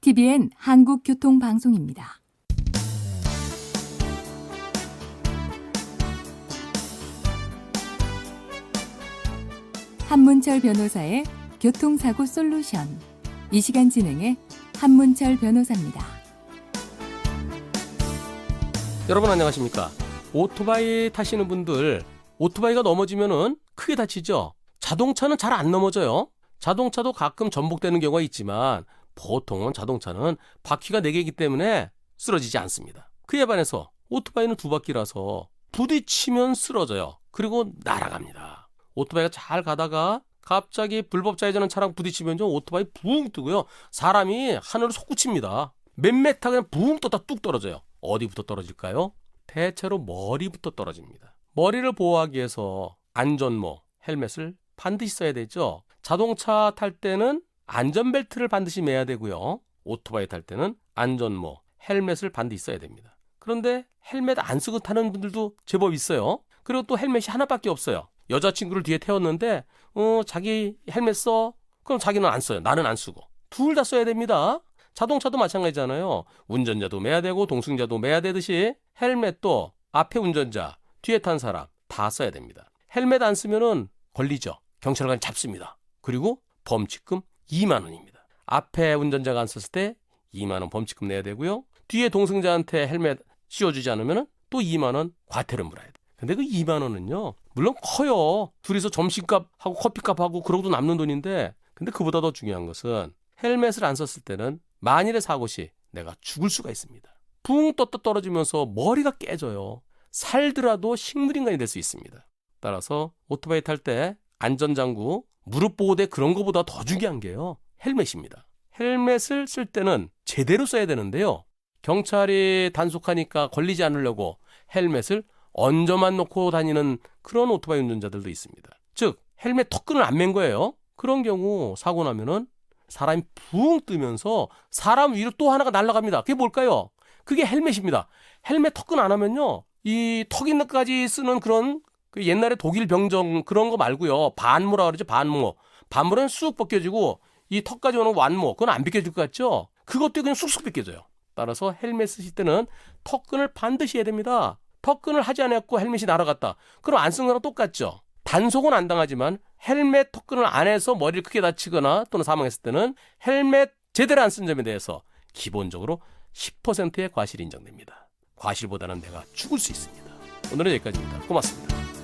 TVN 한국교통방송입니다. 한문철 변호사의 교통사고 솔루션. 이 시간 진행의 한문철 변호사입니다. 여러분 안녕하십니까? 오토바이 타시는 분들 오토바이가 넘어지면은 크게 다치죠. 자동차는 잘 안 넘어져요. 자동차도 가끔 전복되는 경우가 있지만 보통은 자동차는 바퀴가 4개이기 때문에 쓰러지지 않습니다. 그에 반해서 오토바이는 두 바퀴라서 부딪히면 쓰러져요. 그리고 날아갑니다. 오토바이가 잘 가다가 갑자기 불법 좌회전하는 차랑 부딪히면 오토바이 붕 뜨고요. 사람이 하늘을 솟구칩니다. 몇 메타 그냥 붕 떴다 뚝 떨어져요. 어디부터 떨어질까요? 대체로 머리부터 떨어집니다. 머리를 보호하기 위해서 안전모, 헬멧을 반드시 써야 되죠. 자동차 탈 때는 안전벨트를 반드시 매야 되고요. 오토바이 탈 때는 안전모, 헬멧을 반드시 써야 됩니다. 그런데 헬멧 안 쓰고 타는 분들도 제법 있어요. 그리고 또 헬멧이 하나밖에 없어요. 여자친구를 뒤에 태웠는데, 어, 자기 헬멧 써? 그럼 자기는 안 써요. 나는 안 쓰고. 둘 다 써야 됩니다. 자동차도 마찬가지잖아요. 운전자도 매야 되고 동승자도 매야 되듯이 헬멧도 앞에 운전자, 뒤에 탄 사람 다 써야 됩니다. 헬멧 안 쓰면은 걸리죠. 경찰관이 잡습니다. 그리고 범칙금 2만 원입니다. 앞에 운전자가 안 썼을 때 2만 원 범칙금 내야 되고요. 뒤에 동승자한테 헬멧 씌워주지 않으면은 또 2만 원 과태료 물어야 돼. 근데 그 2만 원은요, 물론 커요. 둘이서 점심값하고 커피값하고 그러고도 남는 돈인데, 근데 그보다 더 중요한 것은 헬멧을 안 썼을 때는 만일의 사고 시 내가 죽을 수가 있습니다. 붕 떴다 떨어지면서 머리가 깨져요. 살더라도 식물인간이 될 수 있습니다. 따라서 오토바이 탈 때 안전장구, 무릎 보호대 그런 거보다 더 중요한 게요. 헬멧입니다. 헬멧을 쓸 때는 제대로 써야 되는데요. 경찰이 단속하니까 걸리지 않으려고 헬멧을 얹어만 놓고 다니는 그런 오토바이 운전자들도 있습니다. 즉, 헬멧 턱끈을 안 맨 거예요. 그런 경우 사고 나면은 사람이 붕 뜨면서 사람 위로 또 하나가 날아갑니다. 그게 뭘까요? 그게 헬멧입니다. 헬멧 턱끈 안 하면요. 이턱 있는 까지 쓰는 그런 그 옛날에 독일 병정 그런 거 말고요. 반모라 그러죠. 반모. 반모는 쑥 벗겨지고 이 턱까지 오는 완모. 그건 안 벗겨질 것 같죠? 그것도 그냥 쑥쑥 벗겨져요. 따라서 헬멧 쓰실 때는 턱끈을 반드시 해야 됩니다. 턱끈을 하지 않았고 헬멧이 날아갔다. 그럼 안 쓴 거랑 똑같죠? 단속은 안 당하지만 헬멧 턱끈을 안 해서 머리를 크게 다치거나 또는 사망했을 때는 헬멧 제대로 안 쓴 점에 대해서 기본적으로 10%의 과실이 인정됩니다. 과실보다는 내가 죽을 수 있습니다. 오늘은 여기까지입니다. 고맙습니다.